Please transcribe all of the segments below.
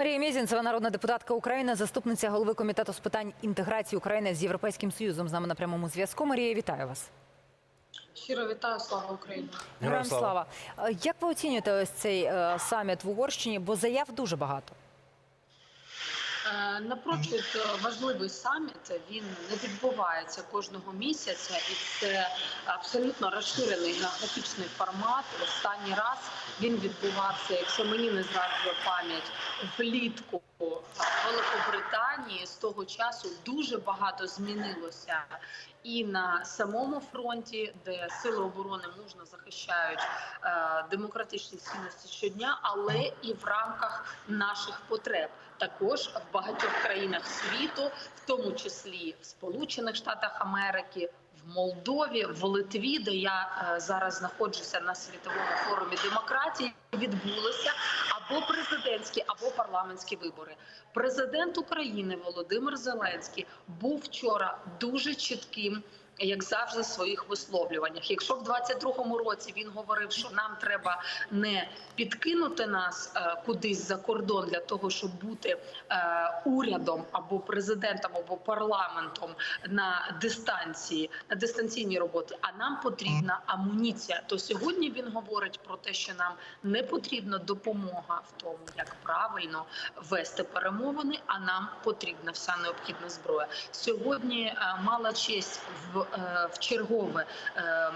Марія Мєзінцева, народна депутатка України, заступниця голови комітету з питань інтеграції України з Європейським Союзом. З нами на прямому зв'язку. Марія, вітаю вас. Щиро вітаю, слава Україні. Героям слава. слава. Е, Як ви оцінюєте ось цей е, саміт в Угорщині? Бо заяв дуже багато. Напрочуд важливий саміт. Він не відбувається кожного місяця, і це абсолютно розширений географічний формат. Останній раз він відбувався, якщо мені не зраджує пам'ять, влітку Великобританії. З того часу дуже багато змінилося і на самому фронті, де сили оборони мужно захищають е, демократичні цінності щодня, але і в рамках наших потреб. Також в багатьох країнах світу, в тому числі в Сполучених Штатах Америки. В Молдові, в Литві, де я е, зараз знаходжуся на світовому форумі демократії, відбулися або президентські, або парламентські вибори. Президент України Володимир Зеленський був вчора дуже чітким. Як завжди, в своїх висловлюваннях. Якщо в 22-му році він говорив, що нам треба не підкинути нас е, кудись за кордон для того, щоб бути е, урядом або президентом, або парламентом на дистанції, на дистанційній роботі, а нам потрібна амуніція. То сьогодні він говорить про те, що нам не потрібна допомога в тому, як правильно вести перемовини, а нам потрібна вся необхідна зброя. Сьогодні е, мала честь в, в чергове е,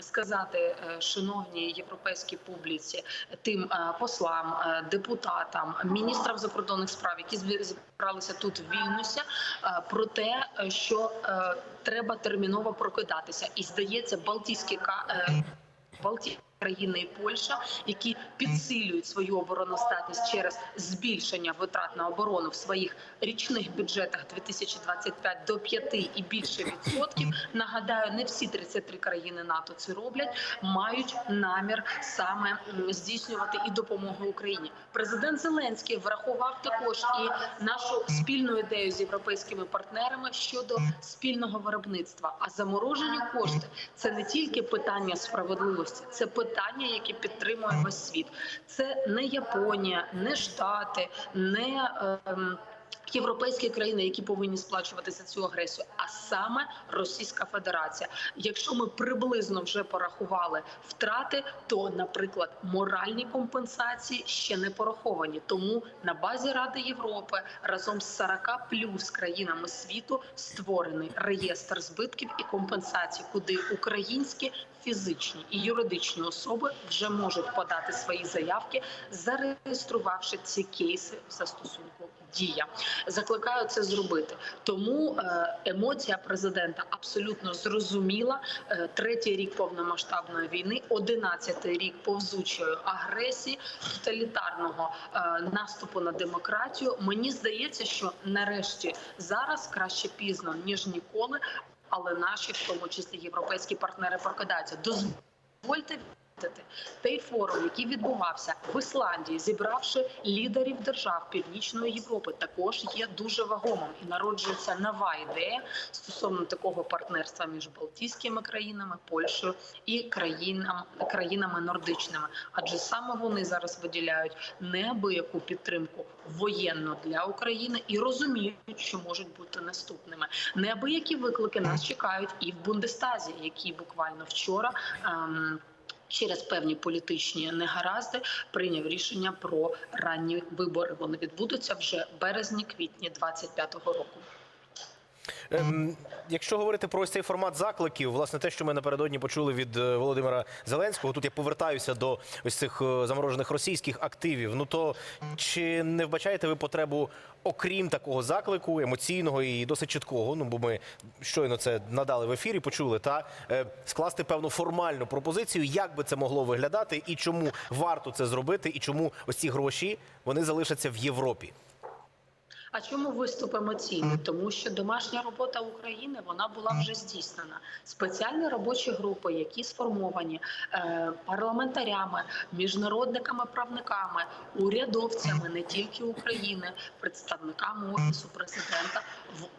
сказати е, шановній європейській публіці, тим е, послам, е, депутатам, міністрам закордонних справ, які зібралися тут в Вільнюсі, е, про те, е, що е, треба терміново прокидатися, і здається, е, Балтійські країни і Польща, які підсилюють свою обороноздатність через збільшення витрат на оборону в своїх річних бюджетах 2025 до 5 і більше відсотків. Нагадаю, не всі 33 країни НАТО це роблять, мають намір саме здійснювати і допомогу Україні. Президент Зеленський врахував також і нашу спільну ідею з європейськими партнерами щодо спільного виробництва. А заморожені кошти це не тільки питання справедливості, це питання, яке підтримує весь світ. Це не Японія, не Штати, не ем, Європейські країни, які повинні сплачувати за цю агресію, а саме Російська Федерація. Якщо ми приблизно вже порахували втрати, то, наприклад, моральні компенсації ще не пораховані. Тому на базі Ради Європи разом з 40 плюс країнами світу створений реєстр збитків і компенсацій, куди українські фізичні і юридичні особи вже можуть подати свої заявки, зареєструвавши ці кейси в застосунку дія. Закликаю це зробити. Тому е, емоція президента абсолютно зрозуміла. Е, Третій рік повномасштабної війни, одинадцятий рік повзучої агресії, тоталітарного е, наступу на демократію. Мені здається, що нарешті зараз краще пізно ніж ніколи, але наші, в тому числі європейські партнери, прокидаються. Дозвольте той форум, який відбувався в Ісландії, зібравши лідерів держав Північної Європи, також є дуже вагомим і народжується нова ідея стосовно такого партнерства між Балтійськими країнами, Польщею і країнам, країнами нордичними. Адже саме вони зараз виділяють неабияку підтримку воєнну для України і розуміють, що можуть бути наступними. Неабиякі виклики нас чекають і в Бундестазі, які буквально вчора. Ем, Через певні політичні негаразди прийняв рішення про ранні вибори. Вони відбудуться вже березні-квітні 25-го року. Ем, якщо говорити про ось цей формат закликів, власне, те, що ми напередодні почули від е, Володимира Зеленського, тут я повертаюся до ось цих е, заморожених російських активів. Ну то чи не вбачаєте ви потребу, окрім такого заклику, емоційного і досить чіткого? Ну бо ми щойно це надали в ефірі, почули та е, скласти певну формальну пропозицію, як би це могло виглядати, і чому варто це зробити, і чому ось ці гроші вони залишаться в Європі? А чому виступ емоційний? Тому що домашня робота України вона була вже здійснена. Спеціальні робочі групи, які сформовані е, парламентарями, міжнародниками, правниками, урядовцями не тільки України, представниками офісу президента.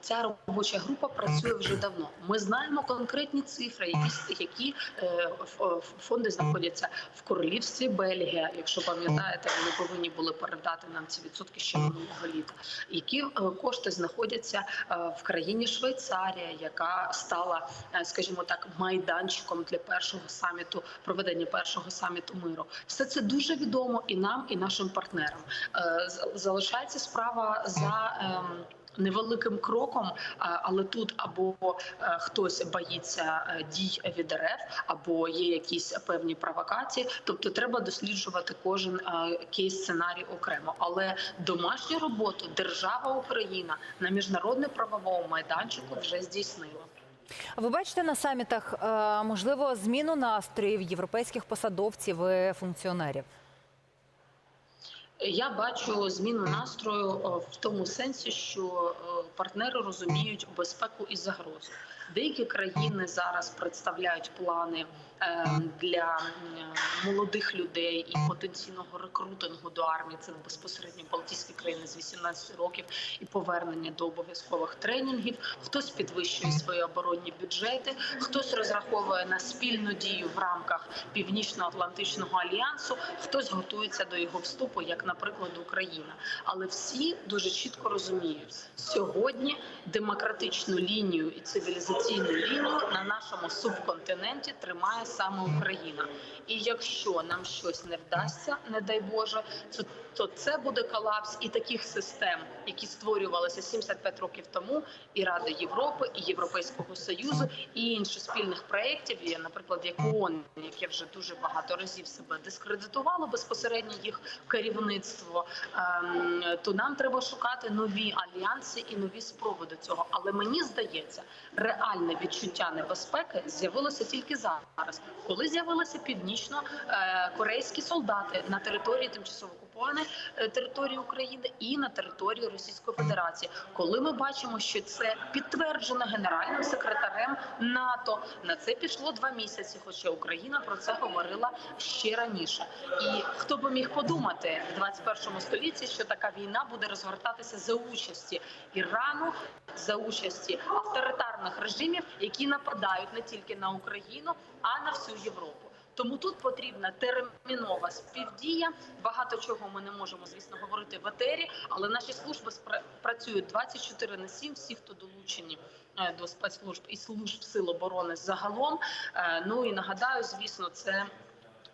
Ця робоча група працює вже давно. Ми знаємо конкретні цифри, які, які е, ф- фонди знаходяться в королівстві Бельгія. Якщо пам'ятаєте, вони повинні були передати нам ці відсотки ще минулого літа. Які е, кошти знаходяться е, в країні Швейцарія, яка стала, е, скажімо так, майданчиком для першого саміту проведення першого саміту миру. Все це дуже відомо і нам, і нашим партнерам. Залишається справа за. Невеликим кроком, але тут або е, хтось боїться е, дій від РФ, або є якісь певні провокації. Тобто, треба досліджувати кожен е, кейс сценарій окремо. Але домашню роботу держава Україна на міжнародно-правовому майданчику вже здійснила. Ви бачите на самітах е, можливо зміну настроїв європейських посадовців і функціонерів? Я бачу зміну настрою е, в тому сенсі, що е, партнери розуміють безпеку і загрозу. Деякі країни зараз представляють плани для молодих людей і потенційного рекрутингу до армії. Це безпосередньо Балтійські країни з 18 років і повернення до обов'язкових тренінгів. Хтось підвищує свої оборонні бюджети, хтось розраховує на спільну дію в рамках Північно-Атлантичного альянсу, хтось готується до його вступу, як, наприклад, Україна. Але всі дуже чітко розуміють, сьогодні демократичну лінію і цивілізаційну лінію на нашому субконтиненті тримає саме Україна. І якщо нам щось не вдасться, не дай Боже, то, це буде колапс і таких систем, які створювалися 75 років тому, і Ради Європи, і Європейського Союзу, і інших спільних проєктів, наприклад, як ООН, яке вже дуже багато разів себе дискредитувало безпосередньо їх керівництво, ем, то нам треба шукати нові альянси і нові спроби до цього. Але мені здається, реальне відчуття небезпеки з'явилося тільки зараз, коли з'явилися північно-корейські солдати на території тимчасово окупованої е, території України і на території Російської Федерації, коли ми бачимо, що це підтверджено генеральним секретарем НАТО. На це пішло два місяці, хоча Україна про це говорила ще раніше. І хто би міг подумати в 21 столітті, що така війна буде розгортатися за участі Ірану, за участі авторитарних режимів, які нападають не тільки на Україну, а на всю Європу. Тому тут потрібна термінова співдія. Багато чого ми не можемо, звісно, говорити в етері, але наші служби працюють 24 на 7, всі, хто долучені е, до спецслужб і служб сил оборони загалом. Е, Ну і нагадаю, звісно, це.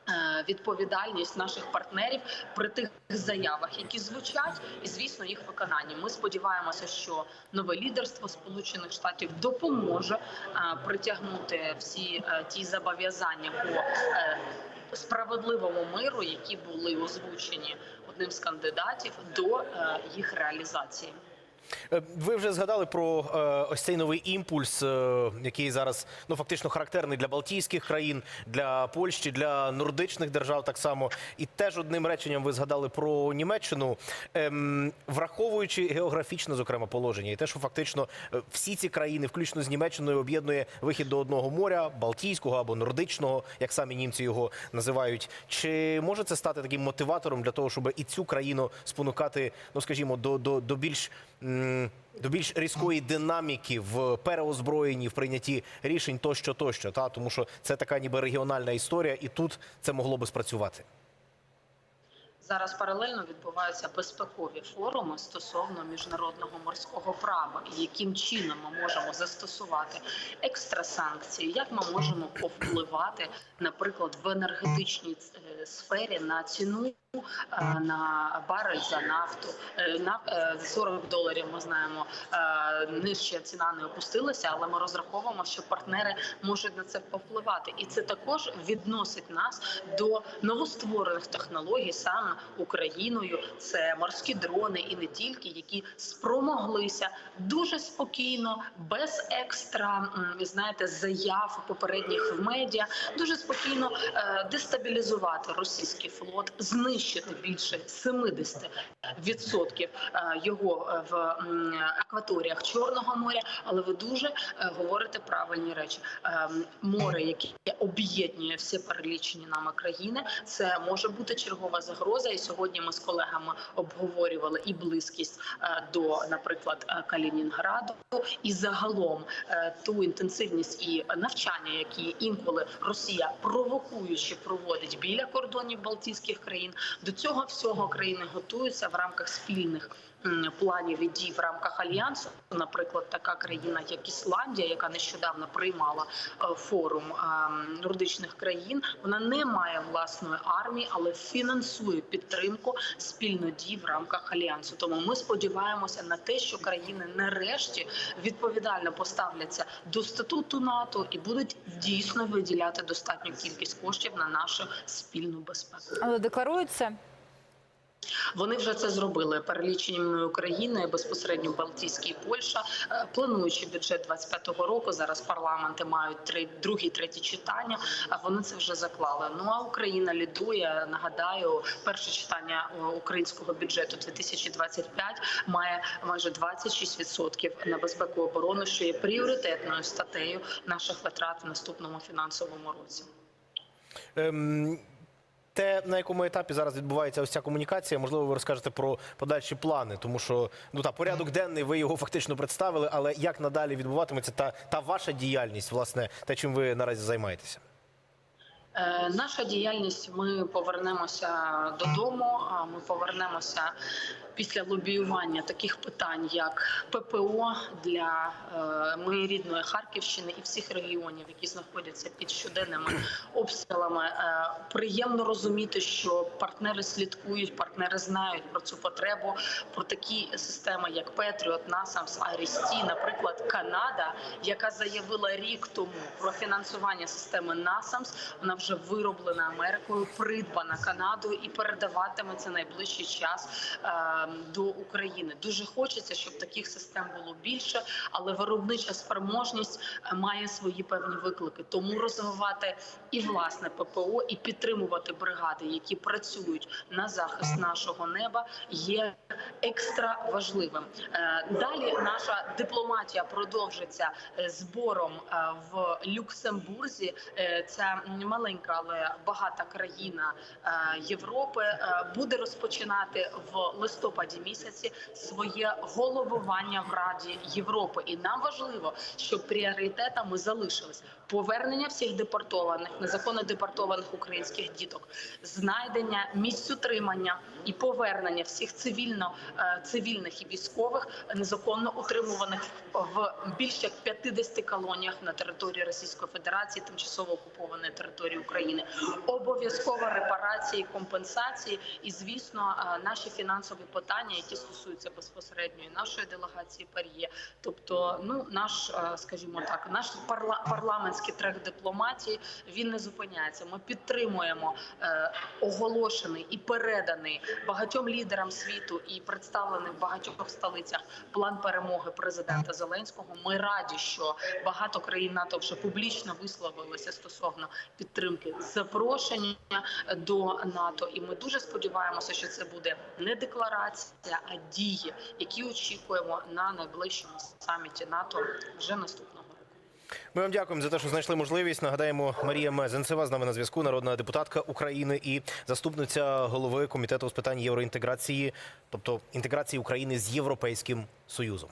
Е, Відповідальність наших партнерів при тих заявах, які звучать, і звісно, їх виконанні. Ми сподіваємося, що нове лідерство Сполучених Штатів допоможе е, притягнути всі е, ті зобов'язання по справедливому миру, які були озвучені одним з кандидатів до їх реалізації. Е, Ви вже згадали про е, ось цей новий імпульс, е, який зараз ну фактично характерний для Балтійських країн, для Польщі, для нордичних держав так само. І теж одним реченням ви згадали про Німеччину, Ем, враховуючи географічне, зокрема, положення, і те, що фактично всі ці країни, включно з Німеччиною, об'єднує вихід до одного моря, Балтійського або Нордичного, як самі німці його називають. Чи може це стати таким мотиватором для того, щоб і цю країну спонукати, ну скажімо, до, до, до більш до більш різкої динаміки в переозброєнні, в прийнятті рішень тощо, тощо, та тому що це така ніби регіональна історія, і тут це могло би спрацювати. Зараз паралельно відбуваються безпекові форуми стосовно міжнародного морського права, яким чином ми можемо застосувати екстрасанкції, як ми можемо повпливати, наприклад, в енергетичній е, сфері на ціну е, на барель за нафту. Е, На е, 40 доларів ми знаємо, нижча ціна не опустилася, але ми розраховуємо, що партнери можуть на це повпливати, і це також відносить нас до новостворених технологій саме Україною. Це морські дрони і не тільки, які спромоглися дуже спокійно, без екстра знаєте, заяв попередніх в медіа, дуже спокійно е, дестабілізувати російський флот, знищити більше 70% е, його е, в акваторіях Чорного моря. Але ви дуже говорите правильні речі. Море, яке об'єднує всі перелічені нами країни, це може бути чергова загроза. І сьогодні ми з колегами обговорювали і близькість е, до, наприклад, е, Калінінграду, і загалом е, ту інтенсивність і навчання, які інколи Росія провокуючи проводить біля кордонів Балтійських країн. До цього всього країни готуються в рамках спільних планів і дій в рамках альянсу. Наприклад, така країна, як Ісландія, яка нещодавно приймала е, форум е, нордичних країн, вона не має власної армії, але фінансує підтримку спільно дій в рамках альянсу. Тому ми сподіваємося на те, що країни нарешті відповідально поставляться до статуту НАТО і будуть дійсно виділяти достатню кількість коштів на нашу спільну безпеку. Але декларують це. Вони вже це зробили. Перелічені України безпосередньо Балтійські і Польща, Е, плануючи бюджет 25-го року. Зараз парламенти мають три другі, треті читання. А вони це вже заклали. Ну а Україна лідує. Нагадаю, перше читання е, українського бюджету 2025 має майже 26% на безпеку і оборону, що є пріоритетною статтею наших витрат в наступному фінансовому році. Ем, те, на якому етапі зараз відбувається ось ця комунікація, можливо, ви розкажете про подальші плани, тому що ну та порядок денний, ви його фактично представили. Але як надалі відбуватиметься та, та ваша діяльність, власне, те, чим ви наразі займаєтеся? Е, Наша діяльність. Ми повернемося додому. Ми повернемося після лобіювання таких питань, як ППО для е, моєї рідної Харківщини і всіх регіонів, які знаходяться під щоденними обстрілами. Е, Приємно розуміти, що партнери слідкують, партнери знають про цю потребу, про такі системи, як Петріот, Насамс, Айрісті, наприклад, Канада, яка заявила рік тому про фінансування системи Насамс. Вона вже вироблена Америкою, придбана Канадою і передаватиметься найближчий час е, до України. Дуже хочеться, щоб таких систем було більше, але виробнича спроможність е, має свої певні виклики. Тому розвивати і власне ППО, і підтримувати бригади, які працюють на захист нашого неба, є екстра важливим. Е, Далі наша дипломатія продовжиться е, збором в Люксембурзі. Це маленька, але багата країна Європи буде розпочинати в листопаді місяці своє головування в Раді Європи. І нам важливо, щоб пріоритетами залишились повернення всіх депортованих, незаконно депортованих українських діток, знайдення місць утримання і повернення всіх цивільно е, цивільних і військових незаконно утримуваних в більш як 50 колоніях на території Російської Федерації, тимчасово окупованої території України. Обов'язкова репарації, компенсації і, звісно, е, наші фінансові питання, які стосуються безпосередньо і нашої делегації Пар'є. Тобто, ну наш, е, скажімо так, наш парла- парламентський трек дипломатії він не зупиняється. Ми підтримуємо е, оголошений і переданий багатьом лідерам світу і представлений в багатьох столицях план перемоги президента Зеленського. Ми раді, що багато країн НАТО вже публічно висловилися стосовно підтримки запрошення до НАТО. І ми дуже сподіваємося, що це буде не декларація, а дії, які очікуємо на найближчому саміті НАТО вже наступного. Ми вам дякуємо за те, що знайшли можливість. Нагадаємо, Марія Мезенцева з нами на зв'язку, народна депутатка України і заступниця голови комітету з питань євроінтеграції, тобто інтеграції України з Європейським Союзом.